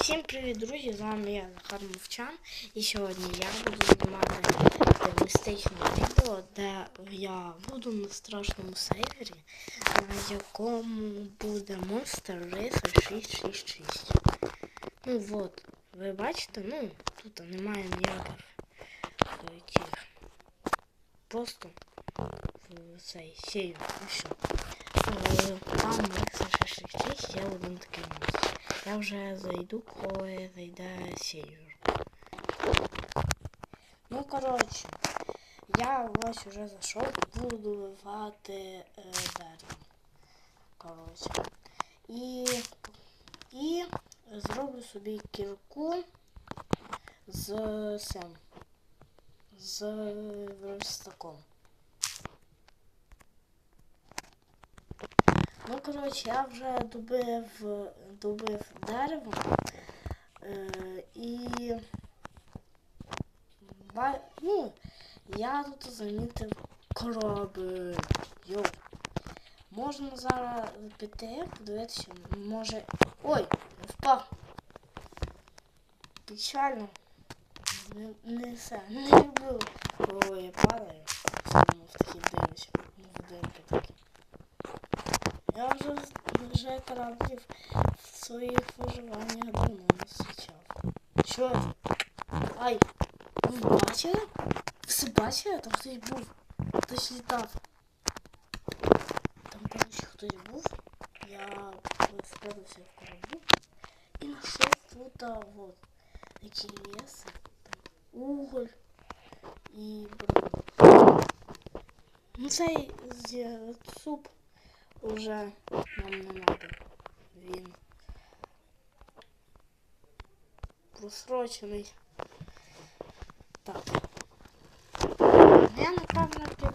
Всім привіт, друзі! З вами я Захар Мовчан. І сьогодні я буду знімати містичне відео, де я буду на страшному сейвері, на якому буде Monster Racer 666. Ну от, ви бачите, ну, тут немає ніяких е. Просто в цей сейвер Там Racer 666 є один такий монстр. Я вже зайду, коли зайде сєвер. Ну, коротше, я ось уже зайшов, буду вивати е, дерево. Коротше. І, і зроблю собі кірку з цим. З верстаком. Ну, коротше, я вже добив, добив дерево. Е, і ну, я тут замітив корабель. Йо. Можна зараз піти, подивитися, може. Ой, впав. Печально. Не, не все. Не люблю, коли я падаю. В такі дивлюся. В такі. Я вже, вже кораблів в своїх виживаннях давно не зустрічав. Що? це? Ай! Ви бачили? Ви все бачили? Там хтось був. Хтось літав. Там коротше хтось був. Я спрятався в кораблі і знайшов тут а, вот такі ліси. Там уголь і блин. Ну цей з- суп уже нам не надо. Він просрочений. Так. Я напевно піду.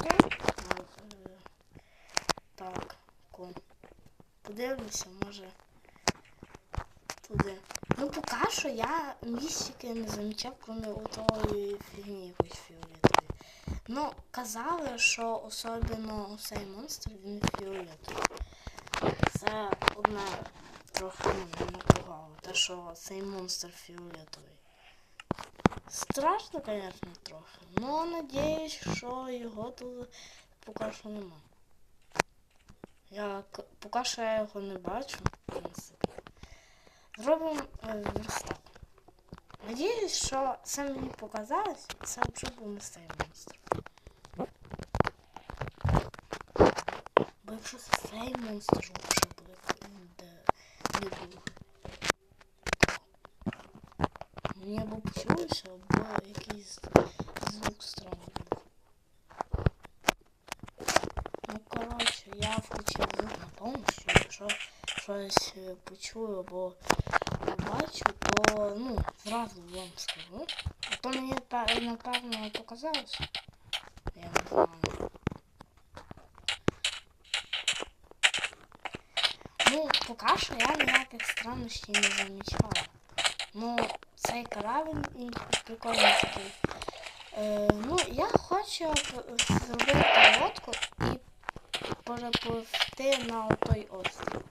Так, кон. Подивлюся, може. Туди. Ну поки що я містики не замічав, крім отої фігні якоїсь фіолетової. Ну, казали, що особливо цей монстр він фіолетовий. Одне трохи мене напугало. Те, що цей монстр фіолетовий. Страшно, звісно, трохи. Ну, надіюсь, що його тут поки що нема. Я поки що я його не бачу, в принципі. Зробимо верстак. Надіюсь, що це мені показалось, це вже був не цей монстр. Бо якщо це цей монстр вже не був. Мені або почулося, або якийсь звук странний був. Ну, коротше, я включив звук на повністю, якщо щось е, почую або побачу, то ну, зразу вам скажу. А то мені пе- напевно показалося. Я не знаю. Поки що я ніяких странностей не замічала. Ну, цей він прикольний такий. Е, ну, я хочу зробити лодку і перепливти на той острів.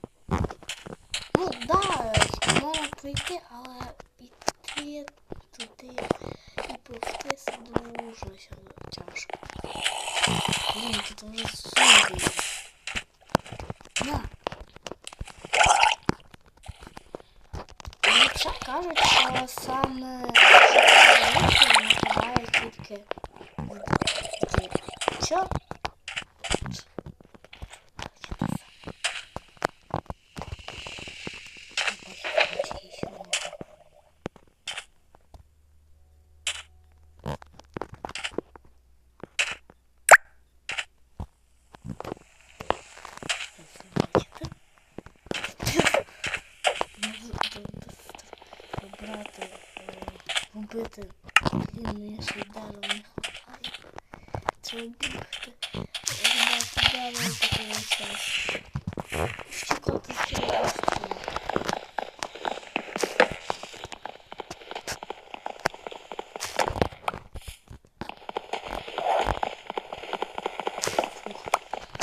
Ну, да, можна пройти, але йти туди і пливти дуже тяжко. Блін, тут вже зомбі. На. Хоча кажуть, що саме руки тільки. Що? Блін, мені ще й дерево не хватає. Треба бігти. Ребята, дерево таке час. Чекати з цього острова.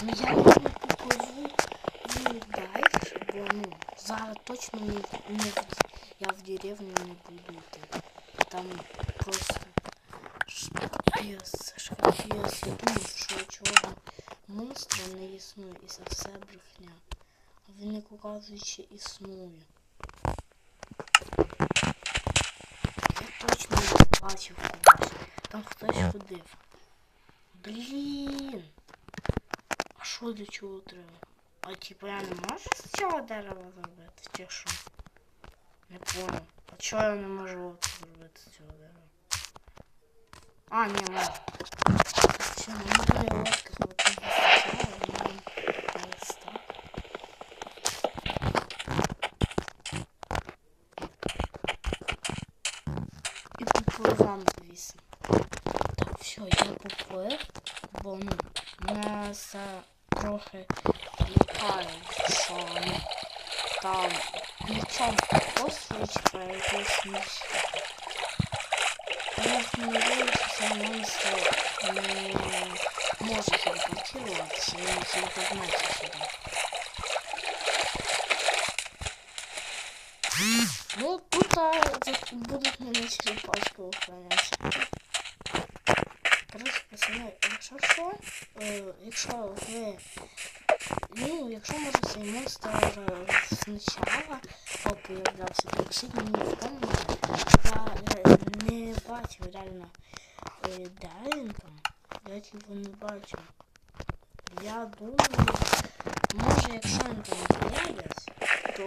Ну я не покажу і далі, бо ну, зараз точно не, не, я в деревню не буду йти. Там просто ж капець. Я думав, що чого монстра не існує, і це все брехня. А він, як існує. Я точно не бачив когось. Там хтось ходив. Блін. А що для чого треба? А типу я не можу з цього дерева зробити, чи що? Не понял. А чого я не можу от зробити з цього дерева? А, ні, можу. Все, мені буде лодка хватить вистачає, мені ось так. І попливам, звісно. Так, все, я поплив, бо ну, мене це трохи лякає, що ну, там нічого посвідчить про якусь місце. Я надеюсь, що цей монстр не може телепортуватися, він тільки значить сюди. Ну, тут будуть мене черепашки охоронятися. Коротше, пацани, якщо що, якщо ви, ну, якщо може цей монстр спочатку появлявся, то пишіть мені в. Я не бачив реально, е, там. Я його не бачив. Я думаю, може, якщо він там з'явиться, то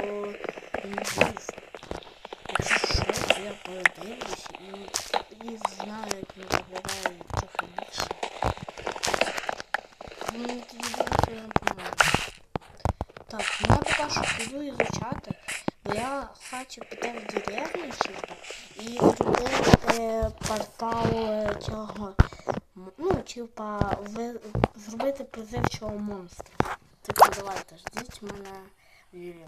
він був. Якщо що, то я передивлюсь і, і знаю, як він виглядає трохи більше. Ну, тоді буде сильно допомагати. Так, ну я поки що піду ізучати, бо я хочу піти в деревню типу, і зробити портал е, цього. Ну, типа, зробити призивчого монстра. Так, давайте, ждіть мене в деревні.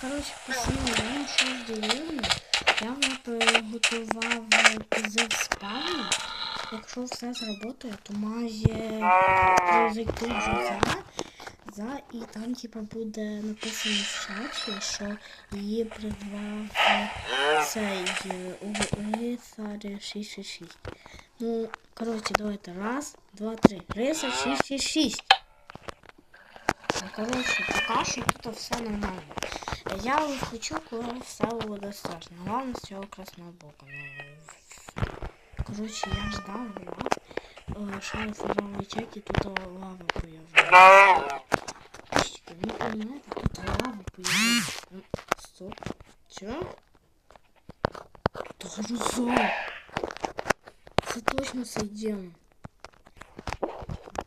Коротше, пацани, я йшов в деревню, я приготував призив спавну. Якщо все зработає, то має зайти вже за, за і там типа буде написано в чаті, що її призвав е, цей е, Рисар 666. Ну, коротше, давайте. Раз, два, три. Рисар 666. Ну, коротше, поки що тут все нормально. Я хочу, коли все буде страшно. Головне з цього красного боку. Коротше, я ждав, я шарив фаровий чек і тут лава появилась. Пишіть, ви не понимаете, тут лава появилась. Ну, Стоп. Чё? Тут гроза. Це точно цей демон.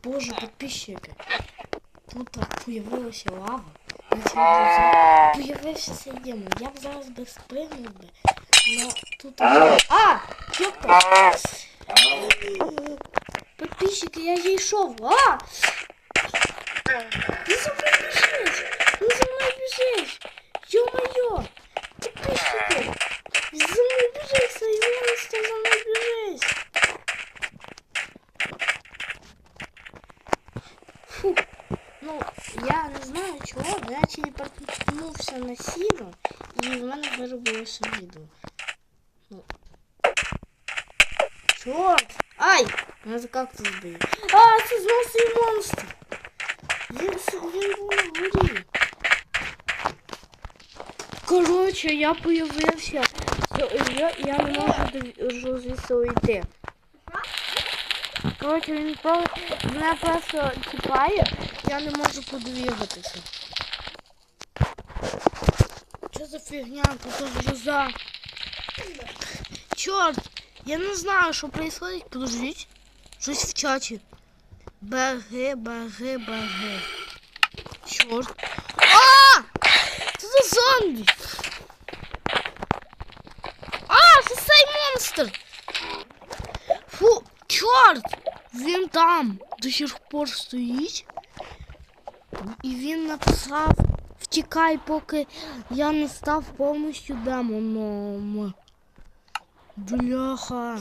Боже, подписчики. Тут появилася лава. Появився цей демон. Я б зараз би би. Но тут... А! Ёпта! Подписчики, я зійшов. А! Він за мною біжить! Він за мною біжить! Ё-моё! Подписчики! Він за мною біжить! Цей монстр за мною біжить! Фу. Ну, я не знаю чого, но я телепортнувся на сіну, і в мене виробилося відео. Ну. Чорт! Ай! Мене за кактус збив. А, це знову цей монстр! Він був на горі. Коротше, я появився. Я, я не можу звідси уйти. Коротше, він мене просто чіпає, я не можу подвігатися. Що за фігня? Тут гроза. Чорт! Я не знаю, що происходит. Подождите. Щось в чаті. БГ, БГ, БГ. Чорт. А! Це за зомбі. А, це цей монстр. Фу, чорт! Він там до сих пор стоїть. І він написав втікай, поки я не став повністю демоном. Бляха.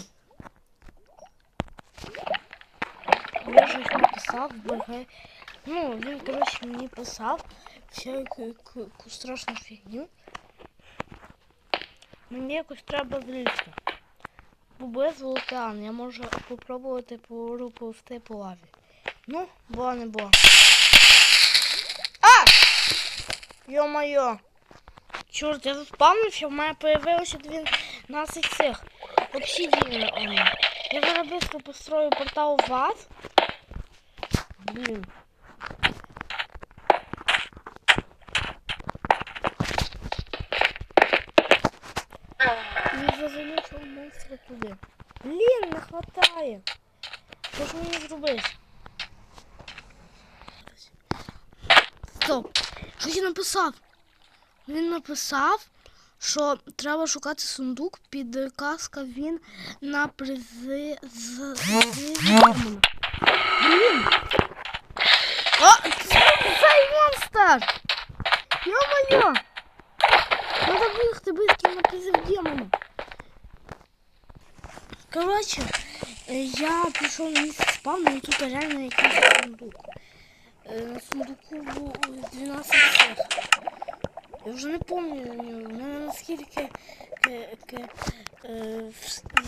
Я щось написав, БГ. Ну, він, коротше, мені писав всяку яку страшну фігню. Мені якось треба злізти. Без вулкан я можу попробувати поруповсти по лаві. Ну, бо не бо. А! Йо-моє! Чорт, я заспавнився, в мене появилося 12 цих. Обсидіїв. Я зараз быстро построю портал в ад. Блін. І зазамічив монстра туди. Блін, не хватає. Що ж мені зробити? Стоп. Що я написав? Він написав, що треба шукати сундук під казка він на призи з з демона. Блін! О, це цей монстр! Йо-моє! Надо бігти быстро на призив демона. Коротше, е, я пішов на місце спавну і тут реально якийсь сундук. Е, На сундуку був 12 цех. Я вже не пам'ятаю, в мене наскільки ке, ке, е,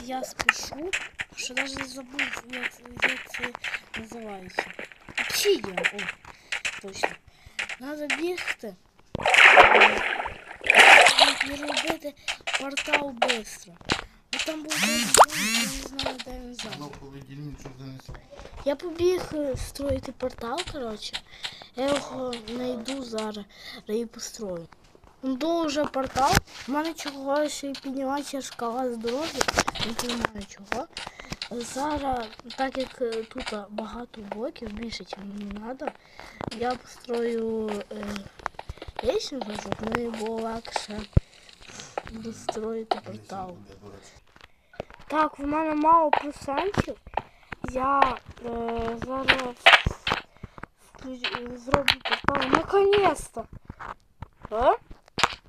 я спішу, що навіть забув, як, як це називається. Обсидіан, о, точно. Надо бігти. е, І робити портал швидко. Ну там був я не знаю, де він зараз. Я побіг е, строїти портал, коротше. Я його знайду зараз і построю. Вже портал. У мене чогось піднімається шкала здоров'я. Не розумію чого. Зараз, так як е, тут багато блоків, більше, ніж мені треба, я построю е, лестницю, щоб мені було легше достроїти портал. Так, в мене мало процентів. Я е, зараз е, зроблю портал. Наконец-то! А?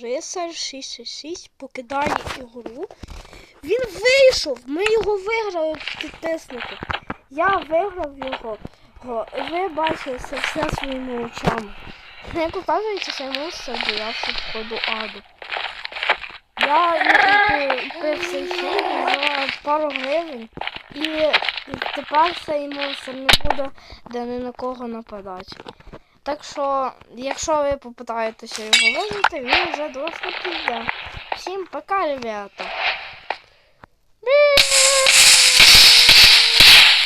Рисар 666 покидає ігру. Він вийшов! Ми його виграли підписники. Я виграв його. Ви бачили це все своїми очами. Як оказується, цей монстр боявся входу аду. Я купив цей за пару гривень і тепер цей монстр не буде де ні на кого нападати. Так що, якщо ви попитаєтеся його вижити, він вже до вас піде. Всім пока, ребята!